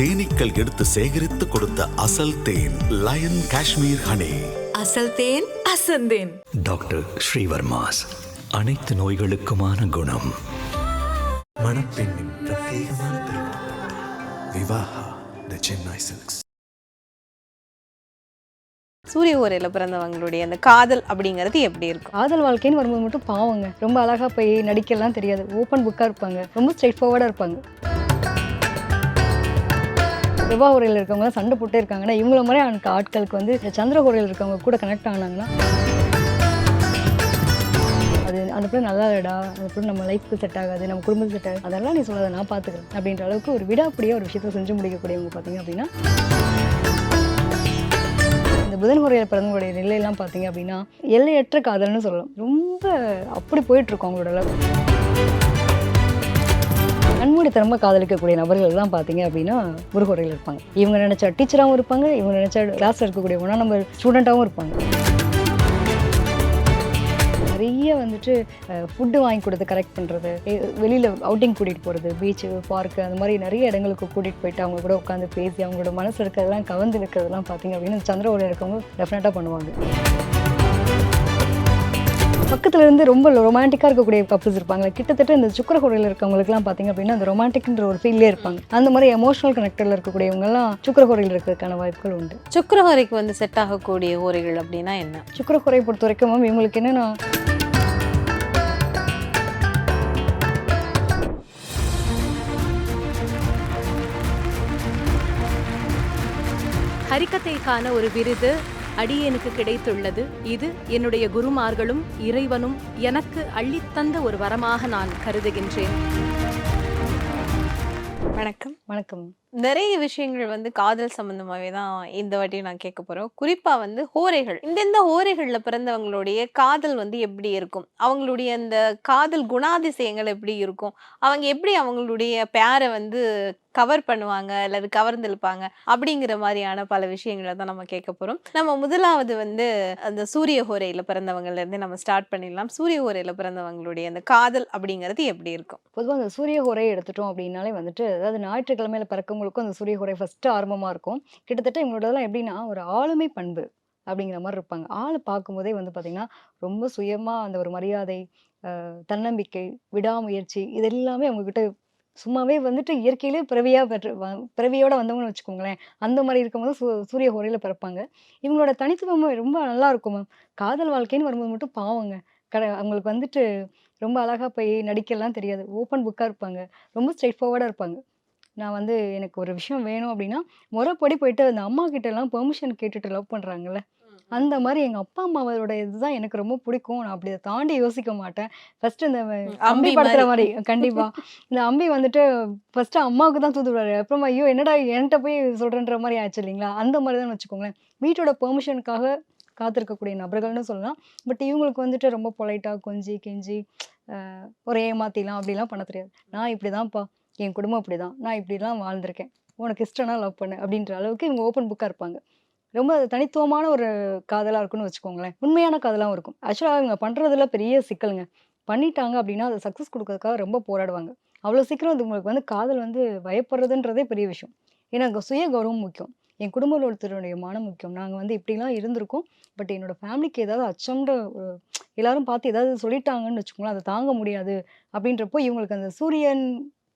தேனீக்கள் எடுத்து சேகரித்து கொடுத்த அசல் தேன் லயன் காஷ்மீர் ஹனி. அசல் தேன் அசந்தேன் டாக்டர் ஸ்ரீவர்மாஸ் அனைத்து நோய்களுக்குமான குணம். மணப்பெண்ணின் பிரத்யேகமான திருமணம். Vivaha the Chennai silks. சூரிய ஓரையில் பிறந்தவங்களுடைய அந்த காதல் அப்படிங்கிறது எப்படி இருக்கும்? காதல் வாழ்க்கைன்னு வரும்போது மட்டும் பாவங்க. ரொம்ப அழகா போய் நடிக்கலாம் தெரியாது. ஓப்பன் புக்காக இருப்பாங்க. ரொம்ப ஸ்ட்ரெயிட் ஃபார்வர்டாக இருப்பாங்க. செவ்வாய் இருக்கவங்க சண்டை போட்டே இருக்காங்கன்னா இவங்கள மாதிரி அவனுக்கு ஆட்களுக்கு வந்து சந்திர சந்திரகோரையில் இருக்கவங்க கூட கனெக்ட் ஆனாங்கன்னா அது அந்த பிள்ளை நல்லா இல்லடா அந்த பிள்ளை நம்ம லைஃப்க்கு செட் ஆகாது நம்ம குடும்பத்துக்கு செட் ஆகாது அதெல்லாம் நீ சொல்லாத நான் பார்த்துக்கிறேன் அப்படின்ற அளவுக்கு ஒரு விடாப்படியாக ஒரு விஷயத்தை செஞ்சு முடிக்கக்கூடியவங்க பார்த்தீங்க அப்படின்னா இந்த புதன் முறையில் பிறந்தவங்களுடைய நிலையெல்லாம் பார்த்தீங்க அப்படின்னா எல்லையற்ற காதல்னு சொல்லலாம். ரொம்ப அப்படி போயிட்டுருக்கோம் அவங்களோட அளவுக்கு கண்மூடித்தனமாக காதலிக்கக்கூடிய நபர்கள் தான் பார்த்தீங்க அப்படின்னா முருகோரையில் இருப்பாங்க. இவங்க நினைச்சா டீச்சராகவும் இருப்பாங்க இவங்க நினைச்சா கிளாஸில் இருக்கக்கூடிய ஒன்றா நம்ம ஸ்டூடெண்ட்டாகவும் இருப்பாங்க. நிறைய வந்துட்டு ஃபுட்டு வாங்கி கொடுத்து கரெக்ட் பண்ணுறது வெளியில் அவுட்டிங் கூட்டிகிட்டு போகிறது பீச்சு பார்க்கு அந்த மாதிரி நிறைய இடங்களுக்கு கூட்டிகிட்டு போயிட்டு அவங்க கூட உட்காந்து பேசி அவங்களோட மனசு இருக்கிறதெல்லாம் கவர்ந்து இருக்கிறதெல்லாம் பார்த்தீங்க அப்படின்னு சந்திரவோட இருக்கவங்க டெஃபினட்டாக பண்ணுவாங்க. பக்கத்துல இருந்து ரொம்ப ரொமான்டிக்காக இருக்கக்கூடிய கப்புள்ஸ் இருப்பாங்க. கிட்டத்தட்ட இந்த சுக்கரகோடையில் இருக்கவங்களுக்குலாம் பார்த்தீங்க அப்படின்னா அந்த ரொமான்டிக்ன்ற ஒரு ஃபீல்லே இருப்பாங்க. அந்த மாதிரி எமோஷனல் கனெக்டில் இருக்கக்கூடியவங்கலாம் சுக்கரகோடையில் இருக்கிறதுக்கான வாய்ப்புகள் உண்டு. சுக்கிரஹோரைக்கு வந்து செட் ஆகக்கூடிய ஓரைகள் அப்படின்னா என்ன? சுக்கரகோரை பொறுத்த வரைக்கும் மேம் இவங்களுக்கு என்னன்னா ஹரிக்கதைக்கான ஒரு விருது அடியேனுக்கு கிடைத்துள்ளது. இது என்னுடைய குருமார்களும் இறைவனும் எனக்கு அள்ளித்தந்த ஒரு வரமாக நான் கருதுகின்றேன். வணக்கம். வணக்கம். நிறைய விஷயங்கள் வந்து காதல் சம்பந்தமாகவே தான் இந்த வாட்டி நான் கேட்க போகிறோம் குறிப்பாக வந்து ஹோரைகள். இந்தந்த ஹோரைகளில் பிறந்தவங்களுடைய காதல் வந்து எப்படி இருக்கும்? அவங்களுடைய அந்த காதல் குணாதிசயங்கள் எப்படி இருக்கும்? அவங்க எப்படி அவங்களுடைய பேரை வந்து கவர் பண்ணுவாங்க? அல்லது கவர்ந்திருப்பாங்க அப்படிங்கிற மாதிரியான பல விஷயங்களை தான் நம்ம கேட்க போகிறோம் நம்ம முதலாவது வந்து அந்த சூரிய ஹோரையில் பிறந்தவங்கலேருந்து நம்ம ஸ்டார்ட் பண்ணிடலாம். சூரிய ஹோரையில் பிறந்தவங்களுடைய அந்த காதல் அப்படிங்கிறது எப்படி இருக்கும்? பொதுவாக அந்த சூரிய ஹோரையை எடுத்துட்டோம் அப்படின்னாலே வந்துட்டு அதாவது ஞாயிற்றுக்கிழமையில இருக்கிறவங்களுக்கும் அந்த சூரிய ஃபஸ்ட்டு ஆரம்பமாக இருக்கும். கிட்டத்தட்ட இவங்களோடலாம் எப்படின்னா ஒரு ஆளுமை பண்பு அப்படிங்கிற மாதிரி இருப்பாங்க. ஆளை பார்க்கும்போதே வந்து பார்த்திங்கன்னா ரொம்ப சுயமாக அந்த ஒரு மரியாதை தன்னம்பிக்கை விடாமுயற்சி இது எல்லாமே அவங்கக்கிட்ட சும்மாவே வந்துட்டு இயற்கையிலே பிறவியாக பெற்று வ- பிறவியோட வந்தவங்கன்னு வச்சுக்கோங்களேன். அந்த மாதிரி இருக்கும்போது சூ சூரிய ஹோரையில் பிறப்பாங்க. இவங்களோட தனித்துவமும் ரொம்ப நல்லா இருக்கும் மேம் காதல் வாழ்க்கைன்னு வரும்போது மட்டும் பாவங்க. கட அவங்களுக்கு வந்துட்டு ரொம்ப அழகாக போய் நடிக்கலாம் தெரியாது. ஓப்பன் புக்காக இருப்பாங்க. ரொம்ப ஸ்ட்ரெயிட் ஃபார்வர்டாக இருப்பாங்க. நான் வந்து எனக்கு ஒரு விஷயம் வேணும் அப்படின்னா முறைப்படி போயிட்டு அந்த அம்மா கிட்ட எல்லாம் பெர்மிஷன் கேட்டுட்டு லவ் பண்ணுறாங்கல்ல அந்த மாதிரி எங்கள் அப்பா அம்மாவோட இதுதான் எனக்கு ரொம்ப பிடிக்கும். நான் அப்படி தாண்டி யோசிக்க மாட்டேன். ஃபர்ஸ்ட் இந்த அம்பி படுத்துற மாதிரி. கண்டிப்பா. இந்த அம்பி வந்துட்டு ஃபர்ஸ்ட் அம்மாவுக்கு தான் தூது விடுறாரு அப்புறமா ஐயோ என்னடா என்கிட்ட போய் சொல்றேன்ற மாதிரி ஆச்சு இல்லைங்களா? அந்த மாதிரி தான் வச்சுக்கோங்களேன். வீட்டோட பெர்மிஷனுக்காக காத்திருக்கக்கூடிய நபர்கள்னு சொல்லலாம். பட் இவங்களுக்கு வந்துட்டு ரொம்ப பொலைட்டாக கொஞ்சி கெஞ்சி ஒரு ஏமாத்திலாம் அப்படிலாம் பண்ண தெரியாது. நான் இப்படிதான்ப்பா. என் குடும்பம் அப்படி தான் நான் இப்படிலாம் வாழ்ந்திருக்கேன். உனக்கு இஷ்டம்னா லவ் பண்ணு அப்படின்ற அளவுக்கு இவங்க ஓப்பன் புக்காக இருப்பாங்க. ரொம்ப தனித்துவமான ஒரு காதலாக இருக்குன்னு வச்சுக்கோங்களேன். உண்மையான காதலாகவும் இருக்கும். ஆக்சுவலாக இவங்க பண்ணுறதுல பெரிய சிக்கலுங்க. பண்ணிட்டாங்க அப்படின்னா அதை சக்ஸஸ் கொடுக்கறதுக்காக ரொம்ப போராடுவாங்க. அவ்வளோ சீக்கிரம் அது உங்களுக்கு வந்து காதல் வந்து பயப்படுறதுன்றதே பெரிய விஷயம். ஏன்னா அங்கே சுய கௌரவம் முக்கியம். என் குடும்ப ஒருத்தருடைய மனம் முக்கியம். நாங்கள் வந்து இப்படிலாம் இருந்திருக்கோம். பட் என்னோட ஃபேமிலிக்கு ஏதாவது அச்சம்ன்ற எல்லாரும் பார்த்து ஏதாவது சொல்லிட்டாங்கன்னு வச்சுக்கோங்களேன். அதை தாங்க முடியாது. அப்படின்றப்போ இவங்களுக்கு அந்த சூரியன்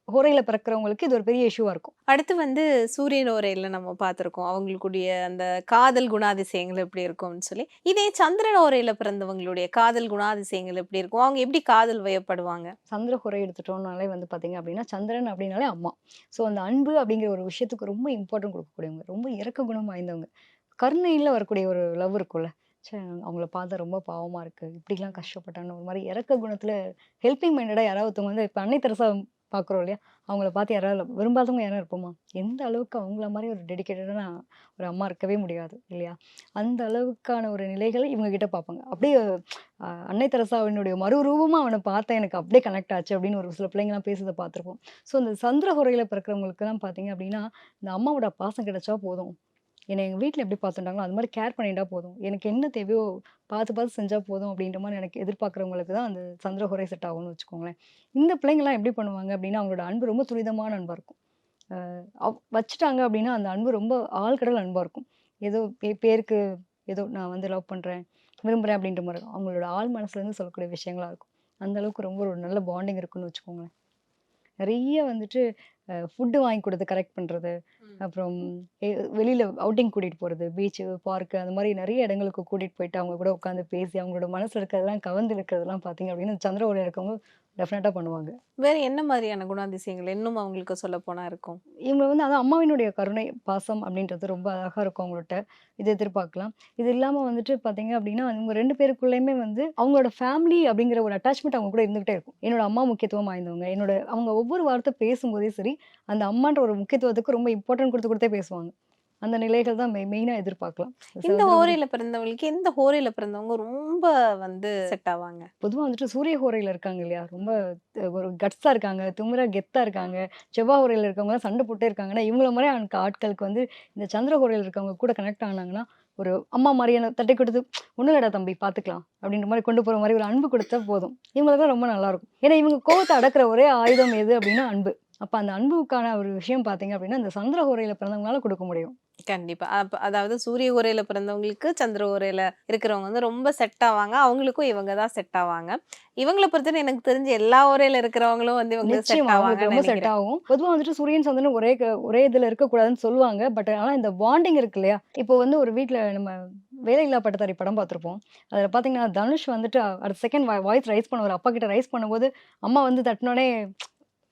ஹோரையில் பிறக்கிறவங்களுக்கு இது ஒரு பெரிய இஷ்யூவாக இருக்கும். அடுத்து வந்து சூரியன் ஓரையில் நம்ம பார்த்துருக்கோம். அவங்களுக்குடைய அந்த காதல் குணாதிசயங்கள் எப்படி இருக்கும்னு சொல்லி. இதே சந்திரன் ஓரையில் பிறந்தவங்களுடைய காதல் குணாதிசயங்கள் எப்படி இருக்கும்? அவங்க எப்படி காதல் வயப்படுவாங்க? சந்திர குறை எடுத்துட்டோம்னாலே வந்து பார்த்தீங்க அப்படின்னா சந்திரன் அப்படின்னாலே அம்மா. ஸோ அந்த அன்பு அப்படிங்கிற ஒரு விஷயத்துக்கு ரொம்ப இம்பார்ட்டன்ட் கொடுக்கக்கூடியவங்க. ரொம்ப இறக்க குணம் வாய்ந்தவங்க. கருணையில் வரக்கூடிய ஒரு லவ் இருக்கும்ல. சே அவங்கள பார்த்தா ரொம்ப பாவமாக இருக்குது இப்படிலாம் கஷ்டப்பட்டான்னு ஒரு மாதிரி இறக்க குணத்தில் ஹெல்பிங் மைண்டடாக யாராவது ஒருத்தவங்க வந்து இப்போ அன்னை தெரசா பார்க்குறோம் இல்லையா? அவங்கள பார்த்து யாராவது விரும்பாதவங்க யாரும் இருப்போமா? எந்த அளவுக்கு அவங்கள மாதிரி ஒரு டெடிக்கேட்டடான ஒரு அம்மா இருக்கவே முடியாது இல்லையா? அந்த அளவுக்கான ஒரு நிலைகளை இவங்ககிட்ட பார்ப்பாங்க. அப்படியே அன்னை அன்னை தெரசாவினுடைய மறுரூபமாக அவனை பார்த்தா எனக்கு அப்படியே கனெக்ட் ஆச்சு அப்படின்னு ஒரு சில பிள்ளைங்கலாம் பேசுறதை பார்த்துருப்போம். ஸோ இந்த சந்திர குறையில் பிறக்கிறவங்களுக்குலாம் பார்த்தீங்க அப்படின்னா இந்த அம்மாவோட பாசம் கிடைச்சா போதும். என்னை எங்கள் வீட்டில் எப்படி பார்த்துட்டாங்களோ அது மாதிரி கேர் பண்ணிட்டா போதும். எனக்கு என்ன தேவையோ பார்த்து பார்த்து செஞ்சால் போதும் அப்படின்ற மாதிரி எனக்கு எதிர்பார்க்குறவங்களுக்கு தான் அந்த சந்திரகுறை செட் ஆகும்னு வச்சுக்கோங்களேன். இந்த பிள்ளைங்கள்லாம் எப்படி பண்ணுவாங்க அப்படின்னா அவங்களோட அன்பு ரொம்ப துரிதமான அன்பாக இருக்கும். வச்சுட்டாங்க அப்படின்னா அந்த அன்பு ரொம்ப ஆழ்கடல் அன்பாக இருக்கும். ஏதோ பே- பேருக்கு ஏதோ நான் வந்து லவ் பண்ணுறேன் விரும்புகிறேன் அப்படின்ற மாதிரி இருக்கும். அவங்களோட ஆள் மனசுலேருந்து சொல்லக்கூடிய விஷயங்களாக இருக்கும். அந்த அளவுக்கு ரொம்ப ஒரு நல்ல பாண்டிங் இருக்குன்னு வச்சுக்கோங்களேன். நிறைய வந்துட்டு ஃபுட்டு வாங்கி கொடுத்து கரெக்ட் பண்ணுறது அப்புறம் வெளியில அவுட்டிங் கூட்டிட்டு போறது பீச்சு பார்க்கு அந்த மாதிரி நிறைய இடங்களுக்கு கூட்டிட்டு போயிட்டு அவங்க கூட உட்காந்து பேசி அவங்களோட மனசுல இருக்கிறதெல்லாம் கவர்ந்து இருக்கிறதெல்லாம் பார்த்தீங்க அப்படின்னா சந்திர இருக்கவங்க டெஃபினட்டாக பண்ணுவாங்க. வேற என்ன மாதிரியான குணாதிசயங்கள் இன்னும் அவங்களுக்கு சொல்ல போனா இருக்கும்? இவங்க வந்து அதான் அம்மாவினுடைய கருணை பாசம் அப்படின்றது ரொம்ப அழகா இருக்கும் அவங்கள்ட்ட. இது எதிர்பார்க்கலாம். இது இல்லாம வந்துட்டு பாத்தீங்க அப்படின்னா இவங்க ரெண்டு பேருக்குள்ளேயுமே வந்து அவங்களோட ஃபேமிலி அப்படிங்கிற ஒரு அட்டாச்மெண்ட் அவங்க கூட இருந்துகிட்டே இருக்கும். என்னோட அம்மா முக்கியத்துவம் வாய்ந்தவங்க. என்னோட அவங்க ஒவ்வொரு வார்த்தை பேசும்போதே சரி அந்த அம்மான்ற ஒரு முக்கியத்துவத்துக்கு ரொம்ப இம்பார்ட்டன்ட் கொடுத்து கொடுத்தே பேசுவாங்க. அந்த நிலைகள் தான் மெயினாக எதிர்பார்க்கலாம். இந்த ஹோரையில பிறந்தவங்களுக்கு எந்த ஹோரையில பிறந்தவங்க ரொம்ப வந்து செட் ஆவாங்க? பொதுவாக வந்துட்டு சூரிய ஹோரையில் இருக்காங்க இல்லையா? ரொம்ப ஒரு கட்ஸாக இருக்காங்க திமிரா கெத்தாக இருக்காங்க. செவ்வாய் ஹோரையில் இருக்கவங்க சண்டை போட்டே இருக்காங்கன்னா இவங்கள மாதிரி எனக்கு ஆட்களுக்கு வந்து இந்த சந்திர ஹோரையில் இருக்கவங்க கூட கனெக்ட் ஆனாங்கன்னா ஒரு அம்மா மாதிரியான தட்டை கொடுத்து ஒன்றும் இல்லடா தம்பி பார்த்துக்கலாம் அப்படின்ற மாதிரி கொண்டு போகிற மாதிரி ஒரு அன்பு கொடுத்தா போதும். இவங்களுக்கு ரொம்ப நல்லா இருக்கும். ஏன்னா இவங்க கோவத்தை அடக்குற ஒரே ஆயுதம் எது அப்படின்னா அன்பு. அப்போ அந்த அன்புக்கான ஒரு விஷயம் பார்த்தீங்க அப்படின்னா இந்த சந்திர ஹோரையில் பிறந்தவங்களால கொடுக்க முடியும். கண்டிப்பா. அப்ப அதாவது சூரிய ஓரையில பிறந்தவங்களுக்கு சந்திர ஓரையில இருக்கிறவங்க வந்து ரொம்ப செட் ஆவாங்க. அவங்களுக்கும் இவங்க தான் செட் ஆவாங்க. இவங்கள பொறுத்தவரை எனக்கு தெரிஞ்சு எல்லா ஓரையில இருக்கிறவங்களும் வந்து இவங்க செட் ஆவாங்க ரொம்ப செட் ஆகும். பொதுவா வந்துட்டு சூரியன் சந்திரன் ஒரே ஒரே இதுல இருக்கக்கூடாதுன்னு சொல்லுவாங்க. பட் ஆனா இந்த பாண்டிங் இருக்கு இல்லையா? இப்போ வந்து ஒரு வீட்ல நம்ம வேலையில்லா பட்டதாரி படம் பார்த்திருப்போம். அதுல பாத்தீங்கன்னா தனுஷ் வந்துட்டு அடுத்த செகண்ட் வாய்ஸ் ரைஸ் பண்ணுவார். அப்பா கிட்ட ரைஸ் பண்ணும்போது அம்மா வந்து தட்டினோடனே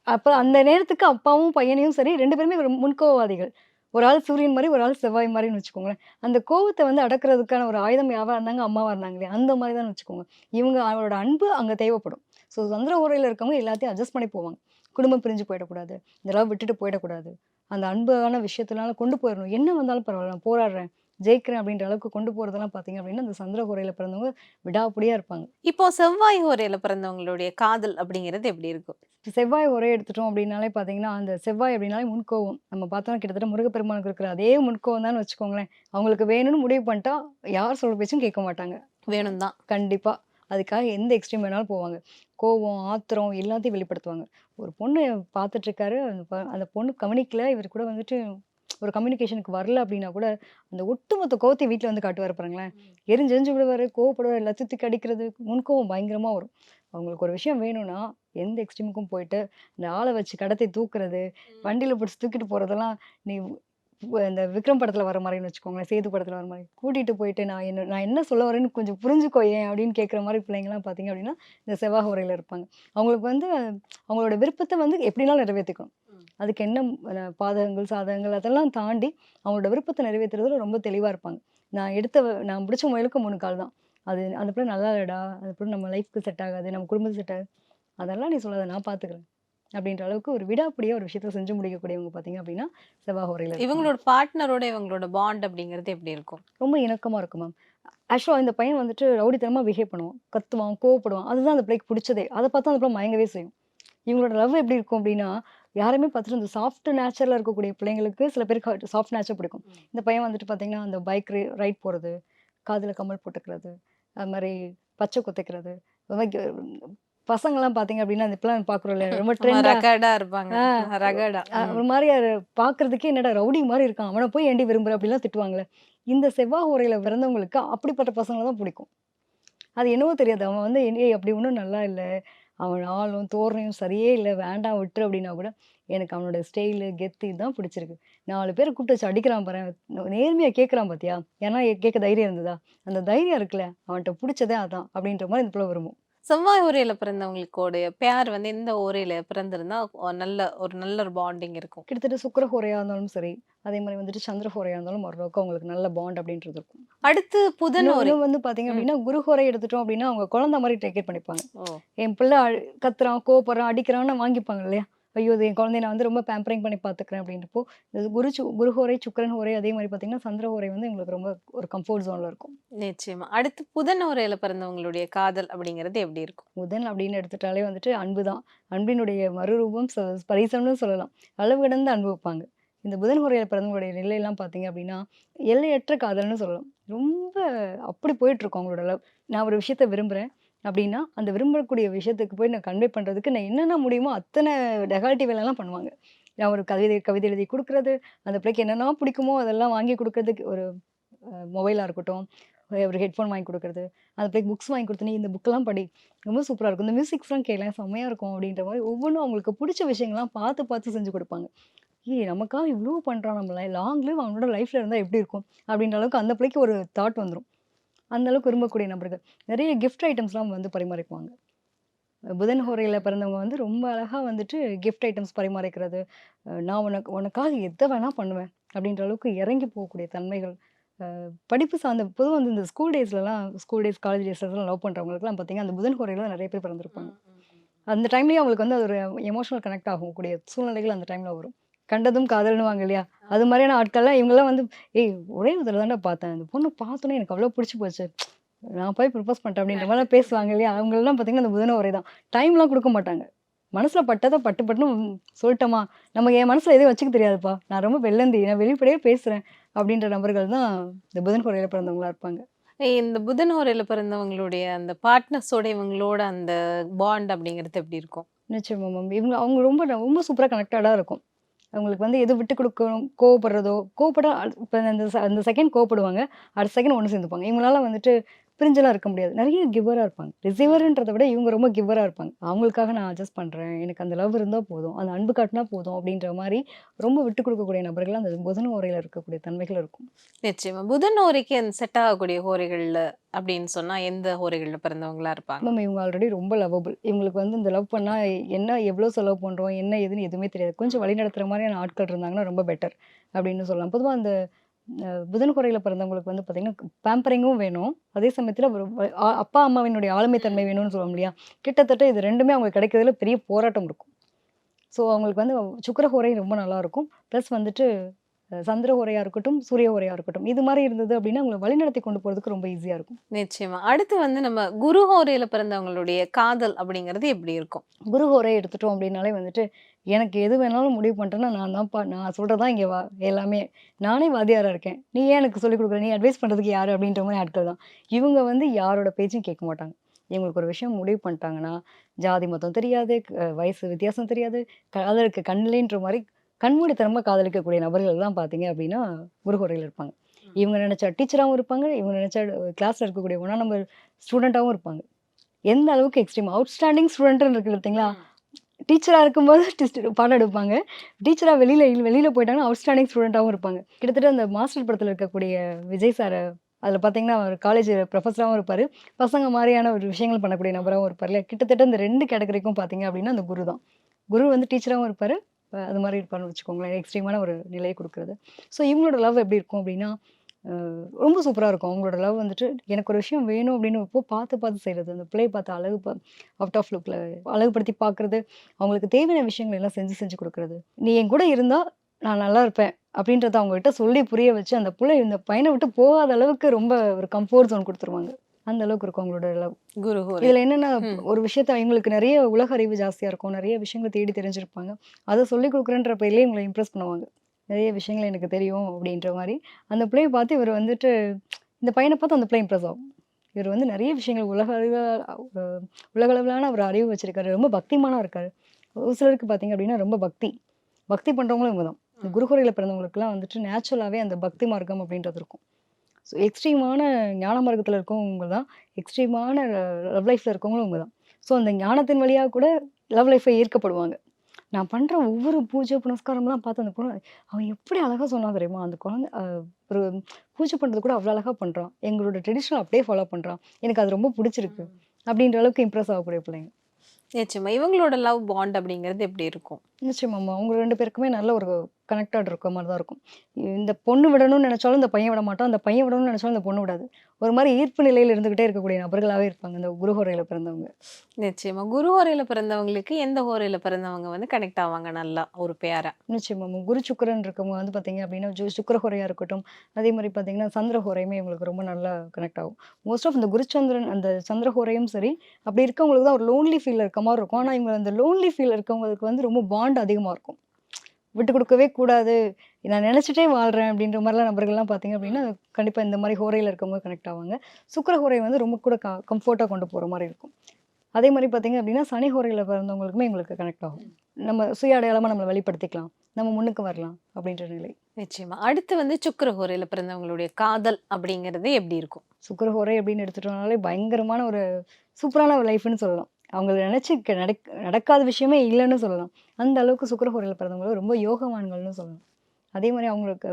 அப்ப அந்த நேரத்துக்கு அப்பாவும் பையனையும் சரி ரெண்டு பேருமே ஒரு முன்கோவவாதிகள் ஒரு ஆள் சூரியன் மாதிரி ஒரு ஆள் செவ்வாய் மாதிரின்னு வச்சுக்கோங்களேன். அந்த கோவத்தை வந்து அடக்கிறதுக்கான ஒரு ஆயுதம் யாவா இருந்தாங்க அம்மாவாக இருந்தாங்க இல்லையா? அந்த மாதிரி தான் வச்சுக்கோங்க. இவங்க அவரோட அன்பு அங்கே தேவைப்படும். ஸோ சந்திர உரையில் இருக்கவங்க எல்லாத்தையும் அட்ஜஸ்ட் பண்ணி போவாங்க. குடும்பம் பிரிஞ்சு போயிடக்கூடாது. இதெல்லாம் விட்டுட்டு போயிடக்கூடாது. அந்த அன்பான விஷயத்தினால கொண்டு போயிடணும். என்ன வந்தாலும் பரவாயில்ல நான் போராடுறேன் ஜெயிக்கிறேன் அப்படின்ற அளவுக்கு கொண்டு போறதெல்லாம் பார்த்தீங்க அப்படின்னா அந்த சந்திர உரையில் பிறந்தவங்க விடாப்படியா இருப்பாங்க. இப்போ செவ்வாய் ஓரையில பிறந்தவங்களுடைய காதல் அப்படிங்கிறது எப்படி இருக்கும்? செவ்வாய் ஒரே எடுத்துட்டோம் அப்படின்னாலே பார்த்தீங்கன்னா அந்த செவ்வாய் அப்படின்னாலே முன்கோவம் நம்ம பார்த்தோம்னா கிட்டத்தட்ட முருகப்பெருமானுக்கு இருக்கிற அதே முன்கோவம் தான் வச்சுக்கோங்களேன். அவங்களுக்கு வேணும்னு முடிவு பண்ணிட்டா யார் சொல்ற பேச்சும் கேட்க மாட்டாங்க. வேணும் தான் கண்டிப்பா. அதுக்காக எந்த எக்ஸ்ட்ரீம் வேணாலும் போவாங்க. கோவம் ஆத்திரம் எல்லாத்தையும் வெளிப்படுத்துவாங்க. ஒரு பொண்ணு பார்த்துட்டு இருக்காரு அந்த அந்த பொண்ணு கவனிக்கல இவர் கூட வந்துட்டு ஒரு கம்யூனிகேஷனுக்கு வரல அப்படின்னா கூட அந்த ஒட்டுமொத்த கோவத்தை வீட்டில் வந்து காட்டுவார் பாருங்களேன். எரிஞ்சு எரிஞ்சு விடுவார் கோவப்படுவார் எல்லாத்தையும் தூக்கி அடிக்கிறது முன்கோவம் பயங்கரமா வரும். அவங்களுக்கு ஒரு விஷயம் வேணும்னா எந்த எக்ஸ்ட்ரீமுக்கும் போயிட்டு இந்த ஆளை வச்சு கடத்தை தூக்குறது வண்டியில பிடிச்சி தூக்கிட்டு போறதெல்லாம் நீ இந்த விக்ரம் படத்துல வர மாதிரின்னு வச்சுக்கோங்களேன் சேது படத்துல வர மாதிரி. கூட்டிட்டு போயிட்டு நான் என்ன நான் என்ன சொல்ல வரேன்னு கொஞ்சம் புரிஞ்சுக்கோ ஏன் அப்படின்னு கேட்குற மாதிரி பிள்ளைங்கலாம் பார்த்தீங்க அப்படின்னா இந்த செவ்வாய் உரையில இருப்பாங்க. அவங்களுக்கு வந்து அவங்களோட விருப்பத்தை வந்து எப்படினாலும் நிறைவேற்றிக்கணும் அதுக்கு என்ன பாதகங்கள் சாதகங்கள் அதெல்லாம் தாண்டி அவங்களோட விருப்பத்தை நிறைவேற்றுறதுல ரொம்ப தெளிவா இருப்பாங்க. நான் எடுத்த நான் பிடிச்ச முயலுக்கு மூணு கால் தான். அது அந்த பிள்ளை நல்லா இல்லடா அந்த பிள்ளை நம்ம லைஃப்க்கு செட் ஆகாது நம்ம குடும்பத்துக்கு செட் ஆகாது. அதெல்லாம் நீ சொல்லாத நான் பார்த்துக்கிறேன் அப்படின்ற அளவுக்கு ஒரு விடாப்பிடியா ஒரு விஷயத்த செஞ்சு முடிக்கக்கூடியவங்க பார்த்தீங்க அப்படின்னா செவ்வாய். இவங்களோட பார்ட்னரோட இவங்களோட பாண்ட் அப்படிங்கிறது எப்படி இருக்கும்? ரொம்ப இணக்கமா இருக்கும் மேம் ஆக்சுவலாக இந்த பையன் வந்துட்டு ரவுடித்தனமா பிஹேவ் பண்ணுவான். கத்துவான் கோவப்படுவான். அதுதான் அந்த பிள்ளைக்கு பிடிச்சதே. அதை பார்த்து அந்த பிள்ளை மயங்கவே செய்யும். இவங்களோட லவ் எப்படி இருக்கும் அப்படின்னா யாருமே பார்த்துட்டு இந்த சாஃப்ட் நேச்சரில் இருக்கக்கூடிய பிள்ளைங்களுக்கு சில பேருக்கு சாஃப்ட் நேச்சர் பிடிக்கும். இந்த பையன் வந்துட்டு பார்த்தீங்கன்னா அந்த பைக் ரைட் போகிறது காதில் கம்மல் போட்டுக்கிறது அது மாதிரி பச்சை குத்தைக்கிறது பசங்கெல்லாம் பார்த்தீங்க அப்படின்னா அந்த இப்பெல்லாம் பார்க்குறோம் இல்லையா? ரொம்ப ட்ரெண்டாக ரகடா இருப்பாங்க. ரகடா. ஒரு மாதிரி பார்க்கறதுக்கே என்னடா ரவுடி மாதிரி இருக்கான். அவனை போய் ஏண்டி விரும்புற அப்படிலாம் திட்டுவாங்களே. இந்த செவ்வாய் உரையில பிறந்தவங்களுக்கு அப்படிப்பட்ட பசங்களை தான் பிடிக்கும். அது என்னவோ தெரியாது. அவன் வந்து ஏய் அப்படி ஒன்றும் நல்லா இல்லை. அவன் ஆளும் தோரணையும் சரியே இல்லை. வேண்டாம் விட்டுரு அப்படின்னா கூட எனக்கு அவனோட ஸ்டைலு கெத்து இதுதான் பிடிச்சிருக்கு. நாலு பேரை கூப்பிட்டு வச்சு அடிக்கிறான் பாரு. நேர்மையாக கேட்குறான் பார்த்தியா ஏன்னா கேட்க தைரியம் இருந்ததா? அந்த தைரியம் இருக்குல்ல. அவன்கிட்ட பிடிச்சதே அதான். அப்படின்ற மாதிரி இந்த பிள்ளை விரும்பும். செவ்வாய் ஓரையில பிறந்தவங்களுக்கோடைய பேர் வந்து எந்த ஓரையில பிறந்திருந்தா நல்ல ஒரு நல்ல ஒரு பாண்டிங் இருக்கும். கிட்டத்தட்ட சுக்கர ஹோரையாக இருந்தாலும் சரி அதே மாதிரி வந்துட்டு சந்திர ஹோரையாக இருந்தாலும் ஓரளவுக்கு அவங்களுக்கு நல்ல பாண்ட் அப்படின்றது இருக்கும். அடுத்து புதன் வந்து பாத்தீங்க. அப்படின்னா குருஹோரை எடுத்துட்டோம் அப்படின்னா அவங்க குழந்தை மாதிரி டேக் கேர் பண்ணிப்பாங்க. என் பிள்ளை கத்துறான் கோவப்படுறான் அடிக்கிறான்னு வாங்கிப்பாங்க இல்லையா? ஐயோ என் குழந்தைய நான் வந்து ரொம்ப பேம்பரிங் பண்ணி பார்த்துக்கிறேன் அப்படின்றப்போ இந்த குரு சு குருஹோரை சுக்கரன் ஹோரை அதே மாதிரி பார்த்தீங்கன்னா சந்திர ஹோரை வந்து எங்களுக்கு ரொம்ப ஒரு கம்ஃபர்ட் ஜோனில் இருக்கும். நிச்சயமா. அடுத்து புதன் ஓரையில பிறந்தவங்களுடைய காதல் அப்படிங்கிறது எப்படி இருக்கும்? முதல் அப்படின்னு எடுத்துட்டாலே வந்துட்டு அன்பு தான். அன்பினுடைய மறுரூபம் பரிசம்னு சொல்லலாம். அளவு கடந்து அன்பு வைப்பாங்க. இந்த புதன் ஹோரையில் பிறந்தவங்களுடைய நிலையெல்லாம் பார்த்தீங்க அப்படின்னா எல்லையற்ற காதல்னு சொல்லலாம். ரொம்ப அப்படி போயிட்டு இருக்கும் அவங்களோட லவ் நான் ஒரு விஷயத்த விரும்புகிறேன் அப்படின்னா அந்த விரும்பக்கூடிய விஷயத்துக்கு போய் நான் கன்வே பண்ணுறதுக்கு நான் என்னென்ன முடியுமோ அத்தனை டெகால்ட்டி வேலைலாம் பண்ணுவாங்க. நான் ஒரு கவிதை கவிதை எழுதி கொடுக்குறது அந்த பிள்ளைக்கு என்னென்ன பிடிக்குமோ அதெல்லாம் வாங்கி கொடுக்கறதுக்கு ஒரு மொபைலாக இருக்கட்டும் ஒரு ஹெட்ஃபோன் வாங்கி கொடுக்குறது அந்த பிள்ளைக்கு புக்ஸ் வாங்கி கொடுத்தனே நீ இந்த புக்கெல்லாம் படி ரொம்ப சூப்பராக இருக்கும் இந்த மியூசிக்ஸ்லாம் கேட்கலாம் செம்மையாக இருக்கும் அப்படின்ற மாதிரி ஒவ்வொன்றும் அவங்களுக்கு பிடிச்ச விஷயங்கள்லாம் பார்த்து பார்த்து செஞ்சு கொடுப்பாங்க. ஏய் நமக்காக இவ்வளோ பண்ணுறான் நம்மள லாங் லிவ் அவனோட லைஃப்பில் இருந்தால் எப்படி இருக்கும்? அப்படின்ற அளவுக்கு அந்த பிள்ளைக்கு ஒரு தாட் வந்துடும் அந்த அளவுக்கு விரும்பக்கூடிய நபர்கள். நிறைய கிஃப்ட் ஐட்டம்ஸ்லாம் வந்து பரிமாறிக்குவாங்க. புதன் ஹோரையில் பிறந்தவங்க வந்து ரொம்ப அழகாக வந்துட்டு கிஃப்ட் ஐட்டம்ஸ் பரிமாறிக்கிறது. நான் உனக்கு உனக்காக எதை வேணால் பண்ணுவேன் அப்படின்ற அளவுக்கு இறங்கி போகக்கூடிய தன்மைகள். படிப்பு சார்ந்த பொதுவாக வந்து இந்த ஸ்கூல் டேஸ்லலாம் ஸ்கூல் டேஸ் காலேஜ் டேஸ்லலாம் லவ் பண்ணுறவங்களுக்குலாம் பார்த்தீங்கன்னா அந்த புதன் ஹோரையில் நிறைய பேர் பிறந்திருப்பாங்க. அந்த டைம்லேயும் அவங்களுக்கு வந்து அது ஒரு எமோஷனல் கனெக்ட் ஆகக்கூடிய சூழ்நிலைகள் அந்த டைமில் வரும். கண்டதும் காதல்னு வாங்க இல்லையா? அது மாதிரியான ஆட்கள்லாம் இவங்கெல்லாம் வந்து ஏய் ஒரே ஒரு தடவை தான்டா பார்த்தேன். இந்த பொண்ணு பார்த்தோன்னே எனக்கு அவ்வளோ பிடிச்சி போச்சு. நான் போய் ப்ரப்போஸ் பண்ணிட்டேன் அப்படின்ற மாதிரிலாம் பேசுவாங்க இல்லையா? அவங்களெல்லாம் பார்த்தீங்கன்னா அந்த புதன ஒரே தான். டைம்லாம் கொடுக்க மாட்டாங்க. மனசில் பட்டதை பட்டு பட்டுன்னு சொல்லிட்டோமா? நம்ம என் மனசில் எதையும் வச்சுக்க தெரியாதுப்பா. நான் ரொம்ப வெள்ளந்தி. நான் வெளிப்படையே பேசுகிறேன் அப்படின்ற நபர்கள் தான் இந்த புதன் குறையில் பிறந்தவங்களா இருப்பாங்க. இந்த புதன் ஹோரையில் பிறந்தவங்களுடைய அந்த பார்ட்னர்ஸோட இவங்களோட அந்த பாண்ட் அப்படிங்கிறது எப்படி இருக்கும்? நிச்சயமா மேம் இவங்க அவங்க ரொம்ப ரொம்ப சூப்பராக கனெக்டடாக இருக்கும். அவங்களுக்கு வந்து எது விட்டு கொடுக்கணும் கோவப்படுறதோ கோவப்பட இப்போ அந்த அந்த செகண்ட் கோவப்படுவாங்க அடுத்த செகண்ட் ஒன்று சேர்ந்துப்பாங்க. இவங்களால வந்துட்டு பிரிஞ்செல்லாம் இருக்க முடியாது. நிறைய கிவராக இருப்பாங்க. ரிசீவர்ன்றதை விட இவங்க ரொம்ப கிவராக இருப்பாங்க. அவங்களுக்காக நான் அட்ஜஸ்ட் பண்ணுறேன் எனக்கு அந்த லவ் இருந்தால் போதும். அந்த அன்பு காட்டினா போதும் அப்படின்ற மாதிரி ரொம்ப விட்டு கொடுக்கக்கூடிய நபர்கள் அந்த புதன உரையில் இருக்கக்கூடிய தன்மைகள் இருக்கும். நிச்சயமா. புதன் ஹோரைக்கு அந்த செட் ஆகக்கூடிய ஹோரைகள்ல அப்படின்னு சொன்னா எந்த ஹோரைகள்ல பிறந்தவங்களா இருப்பாங்க? மேம் இவங்க ஆல்ரெடி ரொம்ப லவ்வபிள் இவங்களுக்கு வந்து இந்த லவ் பண்ணால் என்ன எவ்வளோ செலவு பண்ணுறோம் என்ன ஏதுன்னு எதுவுமே தெரியாது. கொஞ்சம் வழி நடத்துகிற மாதிரியான ஆட்கள் இருந்தாங்கன்னா ரொம்ப பெட்டர் அப்படின்னு சொல்லலாம். பொதுவாக அந்த புதன் குறையில் பிறந்தவங்களுக்கு வந்து பார்த்திங்கன்னா பேம்பரிங்கும் வேணும். அதே சமயத்தில் ஒரு அப்பா அம்மாவினுடைய ஆளுமைத்தன்மை வேணும்னு சொல்லுவோம் இல்லையா? கிட்டத்தட்ட இது ரெண்டுமே அவங்களுக்கு கிடைக்கிறதுல பெரிய போராட்டம் இருக்கும். ஸோ அவங்களுக்கு வந்து சுக்கிர ரொம்ப நல்லாயிருக்கும் ப்ளஸ் வந்துட்டு சந்திர ஹோரையாக இருக்கட்டும் சூரிய ஹோரையாக இருக்கட்டும் இது மாதிரி இருந்தது அப்படின்னா அவங்களை வழிநடத்தி கொண்டு போகிறதுக்கு ரொம்ப ஈஸியாக இருக்கும். நிச்சயமா. அடுத்து வந்து நம்ம குரு ஹோரையில பிறந்தவங்களுடைய காதல் அப்படிங்கிறது எப்படி இருக்கும்? குரு ஹோரை எடுத்துட்டோம் அப்படின்னாலே வந்துட்டு எனக்கு எது வேணாலும் முடிவு பண்ணிட்டேன்னா நான் தான்ப்பா நான் சொல்கிறதா இங்கே வா எல்லாமே நானே வாதியாராக இருக்கேன். நீ ஏன் எனக்கு சொல்லிக் கொடுக்குற? நீ அட்வைஸ் பண்ணுறதுக்கு யார்? அப்படின்ற மாதிரி ஆட்கள் தான். இவங்க வந்து யாரோட பேச்சும் கேட்க மாட்டாங்க. இவங்களுக்கு ஒரு விஷயம் முடிவு பண்ணிட்டாங்கன்னா ஜாதி மதம் தெரியாது வயசு வித்தியாசம் தெரியாது காதலுக்கு கண்ணிலேன்ற மாதிரி கண்மூடித்தனமாக காதலிக்கக்கூடிய நபர்கள் தான் பார்த்தீங்க அப்படின்னா குருஹோரையில் இருப்பாங்க. இவங்க நினச்சா டீச்சராகவும் இருப்பாங்க இவங்க நினச்சா கிளாஸில் இருக்கக்கூடிய ஒன்றா நம்பர் ஸ்டூடெண்ட்டாகவும் இருப்பாங்க. எந்த அளவுக்கு எக்ஸ்ட்ரீம் அவுட்ஸ்டாண்டிங் ஸ்டூடெண்ட்னு இருக்கு பார்த்தீங்களா டீச்சராக இருக்கும்போது பாடம் எடுப்பாங்க. டீச்சராக வெளியில் வெளியில் போயிட்டாங்கன்னா அவுட்ஸ்டாண்டிங் ஸ்டூடெண்ட்டாகவும் இருப்பாங்க. கிட்டத்தட்ட அந்த மாஸ்டர் படத்தில் இருக்கக்கூடிய விஜய் சாரை அதில் பார்த்தீங்கன்னா அவர் காலேஜ் ப்ரொஃபஸராகவும் இருப்பார். பசங்க மாதிரியான ஒரு விஷயங்கள் பண்ணக்கூடிய நபராகவும் இருப்பார். இல்லையா கிட்டத்தட்ட இந்த ரெண்டு கேட்டகரிக்கும் பார்த்தீங்க அப்படின்னா அந்த குரு தான். குரு வந்து டீச்சராகவும் இருப்பார். அது மாதிரி இருப்பான்னு வச்சுக்கோங்களேன். எக்ஸ்ட்ரீமான ஒரு நிலையை கொடுக்குறது. ஸோ இவங்களோட லவ் எப்படி இருக்கும் அப்படின்னா ரொம்ப சூப்பராக இருக்கும். அவங்களோட லவ் வந்துட்டு எனக்கு ஒரு விஷயம் வேணும் அப்படின்னு இப்போ பார்த்து பார்த்து செய்கிறது அந்த பிள்ளையை பார்த்து அழகு பா அவுட் ஆஃப் லுக்கில் அழகுபடுத்தி பார்க்குறது. அவங்களுக்கு தேவையான விஷயங்கள் எல்லாம் செஞ்சு செஞ்சு கொடுக்குறது. நீ என் கூட இருந்தால் நான் நல்லா இருப்பேன் அப்படின்றத அவங்ககிட்ட சொல்லி புரிய வச்சு அந்த பிள்ளை இந்த பையனை விட்டு போகாத அளவுக்கு ரொம்ப ஒரு கம்ஃபோர்ட் ஜோன் கொடுத்துருவாங்க. அந்த அளவுக்கு இருக்கும் அவங்களோட குரு இதுல என்னன்னா. ஒரு விஷயத்த அவங்களுக்கு நிறைய உலக அறிவு ஜாஸ்தியா இருக்கும். நிறைய விஷயங்களை தேடி தெரிஞ்சிருப்பாங்க. அதை சொல்லி கொடுக்குறன்ற பேர்லயே இவங்களை இம்ப்ரெஸ் பண்ணுவாங்க. நிறைய விஷயங்கள் எனக்கு தெரியும் அப்படின்ற மாதிரி. அந்த பிள்ளையை பார்த்து இவர் வந்துட்டு இந்த பையனை பார்த்து அந்த பிள்ளை இம்ப்ரெஸ் ஆகும். இவர் வந்து நிறைய விஷயங்கள் உலக அறிவு அஹ் உலக அளவிலான அவர் அறிவு வச்சிருக்காரு. ரொம்ப பக்திமானா இருக்காரு. ஒரு சிலருக்கு பார்த்தீங்க அப்படின்னா ரொம்ப பக்தி. பக்தி பண்றவங்களும் இவங்க தான். குருகுறையில் பிறந்தவங்களுக்குலாம் வந்துட்டு நேச்சுரலாகவே அந்த பக்தி மார்க்கம் அப்படின்றது இருக்கும். ஸோ எக்ஸ்ட்ரீமான ஞான மார்க்கத்தில் இருக்கவங்க தான் எக்ஸ்ட்ரீமான லவ் லைஃப்பில் இருக்கவங்களும் அவங்க தான். ஸோ அந்த ஞானத்தின் வழியாக கூட லவ் லைஃப்பை ஈர்க்கப்படுவாங்க. நான் பண்ணுற ஒவ்வொரு பூஜை புனஸ்காரம்லாம் பார்த்து அந்த பொண்ணு அவன் எப்படி அழகாக சொன்னா தெரியுமா? அந்த குழந்தை ஒரு பூஜை பண்ணுறது கூட அவ்வளோ அழகாக பண்ணுறான் எங்களோட ட்ரெடிஷனல் அப்படியே ஃபாலோ பண்ணுறான் எனக்கு அது ரொம்ப பிடிச்சிருக்கு. அப்படின்ற அளவுக்கு இம்ப்ரெஸ் ஆகக்கூடிய பிள்ளைங்க. நிச்சயமா. இவங்களோட லவ் பாண்ட் அப்படிங்கிறது எப்படி இருக்கும்? நிச்சயமாம்மா அவங்க ரெண்டு பேருக்குமே நல்ல ஒரு கனெக்டட் இருக்க மாதிரி தான் இருக்கும். இந்த பொண்ணு விடணும்னு நினைச்சாலும் இந்த பையன் விட மாட்டான். அந்த பையன் விடணும்னு நினைச்சாலும் இந்த பொண்ணு விடாது. ஒரு மாதிரி ஈர்ப்பு நிலையில் இருந்துகிட்டே இருக்கக்கூடிய நபர்களாகவே இருப்பாங்க இந்த குருஹோரையில் பிறந்தவங்க. நிச்சயமா. குரு ஹோரையில பிறந்தவங்களுக்கு எந்த ஹோரையில பிறந்தவங்க வந்து கனெக்ட் ஆவாங்க? நல்லா ஒரு பேரா நிச்சயமாம்மா குரு சுக்கரன் இருக்கவங்க வந்து பார்த்தீங்க அப்படின்னா ஜு சுக்கரஹோரையாக இருக்கட்டும். அதே மாதிரி பார்த்தீங்கன்னா சந்திரஹோரையுமே இவங்களுக்கு ரொம்ப நல்லா கனெக்ட் ஆகும். மோஸ்ட் ஆஃப் இந்த குருச்சந்திரன் அந்த சந்திரஹோரையும் சரி அப்படி இருக்கவங்களுக்கு தான் ஒரு லோன்லி ஃபீல் இருக்க மாதிரி இருக்கும். ஆனால் இவங்க அந்த லோன்லி ஃபீல் இருக்கவங்களுக்கு வந்து ரொம்ப பாண்ட் அதிகமாக இருக்கும். விட்டு கொடுக்கவே கூடாது. நான் நினச்சிட்டே வாழ்கிறேன் அப்படின்ற மாதிரிலாம் நபர்கள்லாம் பார்த்தீங்க அப்படின்னா கண்டிப்பாக இந்த மாதிரி ஹோரையில் இருக்கவங்க கனெக்ட் ஆவாங்க. சுக்கர ஹோரை வந்து ரொம்ப கூட க கம்ஃபர்ட்டாக கொண்டு போகிற மாதிரி இருக்கும். அதே மாதிரி பார்த்தீங்க அப்படின்னா சனி ஹோரையில் பிறந்தவங்களுக்குமே எங்களுக்கு கனெக்ட் ஆகும். நம்ம சுய அடையாளமாக நம்மளை வெளிப்படுத்திக்கலாம் நம்ம முன்னுக்கு வரலாம் அப்படின்ற நிலை. நிச்சயமா. அடுத்து வந்து சுக்கிர ஹோரையில பிறந்தவங்களுடைய காதல் அப்படிங்கிறது எப்படி இருக்கும்? சுக்கர ஹோரை அப்படின்னு எடுத்துட்டோம்னாலே பயங்கரமான ஒரு சூப்பரான ஒரு லைஃப்னு சொல்லலாம். அவங்க நினச்சி நடக் நடக்காத விஷயமே இல்லைன்னு சொல்லலாம். அந்த அளவுக்கு சுக்கரஹோரையில் பிறந்தவங்களும் ரொம்ப யோகவான்கள்னு சொல்லலாம். அதே மாதிரி அவங்களுக்கு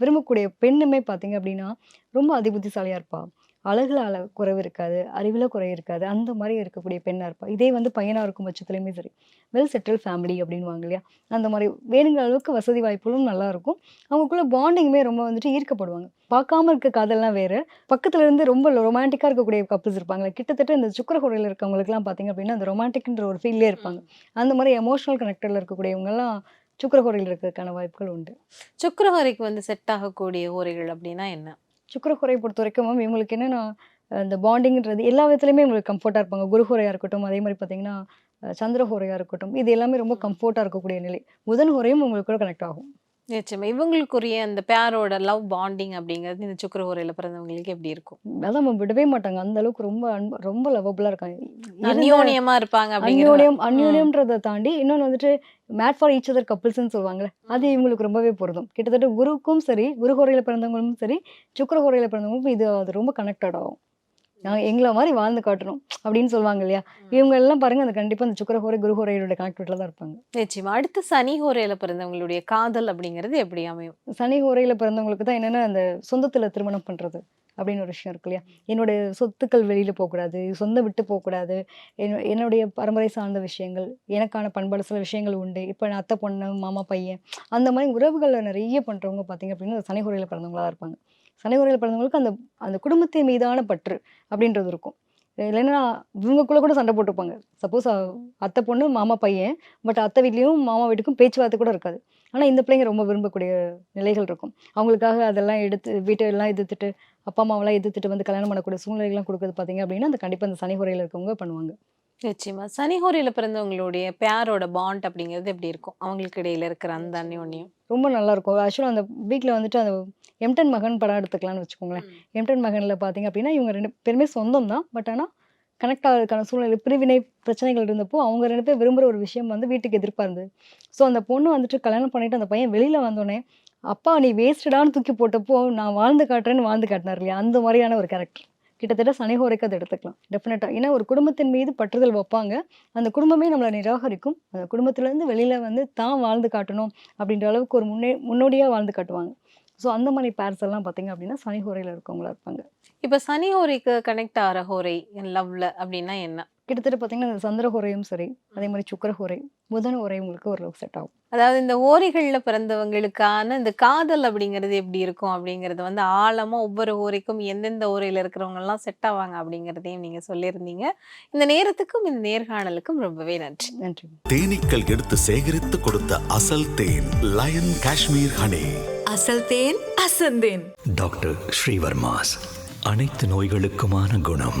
விரும்பக்கூடிய பெண்ணுமே பார்த்தீங்க அப்படின்னா ரொம்ப அதிபுத்திசாலியாக இருப்பாள் அழகுல அள குறைவு இருக்காது அறிவில் குறைவு இருக்காது. அந்த மாதிரி இருக்கக்கூடிய பெண்ணாக இருப்பா. இதே வந்து பையனாக இருக்கும் பட்சத்துலையுமே சரி. வெல் செட்டில் ஃபேமிலி அப்படின்வாங்க இல்லையா? அந்த மாதிரி வேணுங்கிற அளவுக்கு வசதி வாய்ப்புகளும் நல்லா இருக்கும். அவங்களுக்குள்ள பாண்டிங்குமே ரொம்ப வந்துட்டு ஈர்க்கப்படுவாங்க. பார்க்காம இருக்க காதல்லாம் வேறு. பக்கத்துல இருந்து ரொம்ப ரொமான்டிக்காக இருக்கக்கூடிய கப்புள்ஸ் இருப்பாங்க கிட்டத்தட்ட இந்த சுக்கரஹோரையில் இருக்கவங்களுக்குலாம் பார்த்தீங்க அப்படின்னா அந்த ரொமான்டிக்ன்ற ஒரு ஃபீல்லே இருப்பாங்க. அந்த மாதிரி எமோஷனல் கனெக்டடில் இருக்கக்கூடியவங்கெல்லாம் சுக்கரஹோரையில் இருக்கிறதுக்கான வாய்ப்புகள் உண்டு. சுக்கிர ஹோரைக்கு வந்து செட் ஆகக்கூடிய ஹோரைகள் அப்படின்னா என்ன? சுக்கரஹோரை பொறுத்த வரைக்கும் மேம் இவங்களுக்கு என்னென்னா இந்த பாண்டிங்கிறது எல்லா விதத்துலையுமே இவங்களுக்கு கம்ஃபர்ட்டாக இருப்பாங்க. குருஹுரையாக இருக்கட்டும் அதே மாதிரி பார்த்தீங்கன்னா அஹ் சந்திரஹோரையாக இருக்கட்டும் இது எல்லாமே ரொம்ப கம்ஃபர்ட்டாக இருக்கக்கூடிய நிலை. புதன் ஹோரையும் உங்களுக்கு கூட கனெக்ட் ஆகும். நிச்சயமா. இவங்களுக்குரிய அந்த பேரோட லவ் பாண்டிங் அப்படிங்கிறது இந்த சுக்கிர ஹோரையில பிறந்தவங்களுக்கு எப்படி இருக்கும்? அதான் நம்ம விடவே மாட்டாங்க. அந்த அளவுக்கு ரொம்ப அன்பு ரொம்ப லவபுளாக இருக்காங்க. அந்யோன்யமா இருப்பாங்க அந்யோன்யம் அந்யோன்யம்ன்றதை தாண்டி இன்னொன்று வந்துட்டு மேட் ஃபார் ஈச் அதர் கப்புள்ஸ்னு சொல்லுவாங்கல்ல அது இவங்களுக்கு ரொம்பவே பொருந்தும். கிட்டத்தட்ட குருவுக்கும் சரி குரு ஹோரையில் பிறந்தவங்களும் சரி சுக்கர ஹோரையில் பிறந்தவங்களுக்கும் இது அது ரொம்ப கனெக்டட் ஆகும். நாங்கள் எங்களை மாதிரி வாழ்ந்து காட்டணும் அப்படின்னு சொல்லுவாங்க இல்லையா? இவங்க எல்லாம் பாருங்க அந்த கண்டிப்பாக அந்த சுக்கர ஹோரை குரு ஹோரையோட கனெக்டில் தான் இருப்பாங்க. நிச்சயமா. அடுத்து சனி ஹோரையில பிறந்தவங்களுடைய காதல் அப்படிங்கிறது எப்படி அமையும்? சனி ஹோரையில் பிறந்தவங்களுக்கு தான் என்னென்னா அந்த சொந்தத்தில் திருமணம் பண்ணுறது அப்படின்னு ஒரு விஷயம் இருக்கு இல்லையா? என்னுடைய சொத்துக்கள் வெளியில் போகக்கூடாது சொந்தம் விட்டு போகக்கூடாது. என்ன என்னுடைய பரம்பரை சார்ந்த விஷயங்கள் எனக்கான பண்பாடு சில விஷயங்கள் உண்டு. இப்போ நான் அத்தை பொண்ணு மாமா பையன் அந்த மாதிரி உறவுகளில் நிறைய பண்ணுறவங்க பார்த்தீங்க அப்படின்னா சனி ஹோரையில் பிறந்தவங்களா இருப்பாங்க. சனி ஹோரையில் பிறந்தவங்களுக்கு அந்த அந்த குடும்பத்தின் மீதான பற்று அப்படின்றது இருக்கும். இல்லைன்னா இவங்களுக்குள்ள கூட சண்டை போட்டுப்பாங்க சப்போஸ் அத்தை பொண்ணு மாமா பையன் பட் அத்தை வீட்லேயும் மாமா வீட்டுக்கும் பேச்சுவார்த்தை கூட இருக்காது. ஆனால் இந்த பிள்ளைங்க ரொம்ப விரும்பக்கூடிய நிலைகள் இருக்கும். அவங்களுக்காக அதெல்லாம் எடுத்து வீட்டெல்லாம் எதிர்த்துட்டு அப்பா அம்மாவெல்லாம் எதிர்த்துட்டு வந்து கல்யாணம் பண்ணக்கூடிய சூழ்நிலைகள்லாம் கொடுக்குறது பார்த்தீங்க அப்படின்னா அந்த கண்டிப்பாக அந்த சனி ஹோரையில் இருக்கவங்க பண்ணுவாங்க. நிச்சயமா. சனி ஹோரையில பிறந்தவங்களுடைய பேரோட பாண்ட் அப்படிங்கிறது எப்படி இருக்கும்? அவங்களுக்கு இடையில இருக்கிற அந்த அந்யோன்யம். ரொம்ப நல்லா இருக்கும். ஆக்சுவலாக அந்த வீட்டில் வந்துட்டு அந்த எம்டன் மகன் படம் எடுத்துக்கலாம்னு வச்சுக்கோங்களேன். எம்டன் மகனில் பார்த்தீங்க அப்படின்னா இவங்க ரெண்டு பேருமே சொந்தம் தான். பட் ஆனால் கனெக்ட் ஆகிறதுக்கான சூழ்நிலை பிரிவினை பிரச்சனைகள் இருந்தப்போ அவங்க ரெண்டு பேர் விரும்புகிற ஒரு விஷயம் வந்து வீட்டுக்கு எதிர்ப்பாக இருந்தது ஸோ அந்த பொண்ணு வந்துட்டு கல்யாணம் பண்ணிட்டு அந்த பையன் வெளியில் வந்தோடனே அப்பா நீ வேஸ்டடான்னு தூக்கி போட்டப்போ நான் வாழ்ந்து காட்டுறேன்னு வாழ்ந்து காட்டினார் இல்லையா? அந்த மாதிரியான ஒரு கேரக்டர் கிட்டத்தட்ட சனிஹோரைக்கு அதை எடுத்துக்கலாம். டெஃபினட்டாக ஏன்னா ஒரு குடும்பத்தின் மீது பற்றுதல் வைப்பாங்க. அந்த குடும்பமே நம்மளை நிராகரிக்கும். அந்த குடும்பத்துலேருந்து வெளியில் வந்து தான் வாழ்ந்து காட்டணும் அப்படின்ற அளவுக்கு ஒரு முன்னே முன்னோடியாக வாழ்ந்து காட்டுவாங்க. ஸோ அந்த மாதிரி பேர்ஸ் எல்லாம் பார்த்தீங்க அப்படின்னா சனி ஹோரையில் இருக்கவங்களா இருப்பாங்க. இப்போ சனி ஹோரைக்கு கனெக்ட் ஆகிற ஹோரை லவ்ல அப்படின்னா என்ன? கிட்டத்தட்ட பார்த்தீங்கன்னா இந்த சந்திர ஹோரையும் சரி அதே மாதிரி சுக்கர ஹோரை புதன ஹோரை உங்களுக்கு ஒரு செட் ஆகும். அதாவது இந்த ஓரைகள்ல பிறந்தவங்களுக்கான இந்த காதல் அப்படிங்கிறது எப்படி இருக்கும் அப்படிங்கறது வந்து ஆழமா ஒவ்வொரு ஓரைக்கும் எந்தெந்த ஓரையில இருக்கிறவங்க எல்லாம் செட் ஆவாங்க அப்படிங்கறதையும் நீங்க சொல்லியிருந்தீங்க. இந்த நேரத்துக்கும் இந்த நேர்காணலுக்கும் ரொம்பவே நன்றி. நன்றி. தேனீக்கள் எடுத்து சேகரித்து கொடுத்த அசல் தேன் லயன் காஷ்மீர் ஹனி அசல் தேன் அசந்தேன். டாக்டர் ஸ்ரீவர்மாஸ் அனைத்து நோய்களுக்குமான குணம்.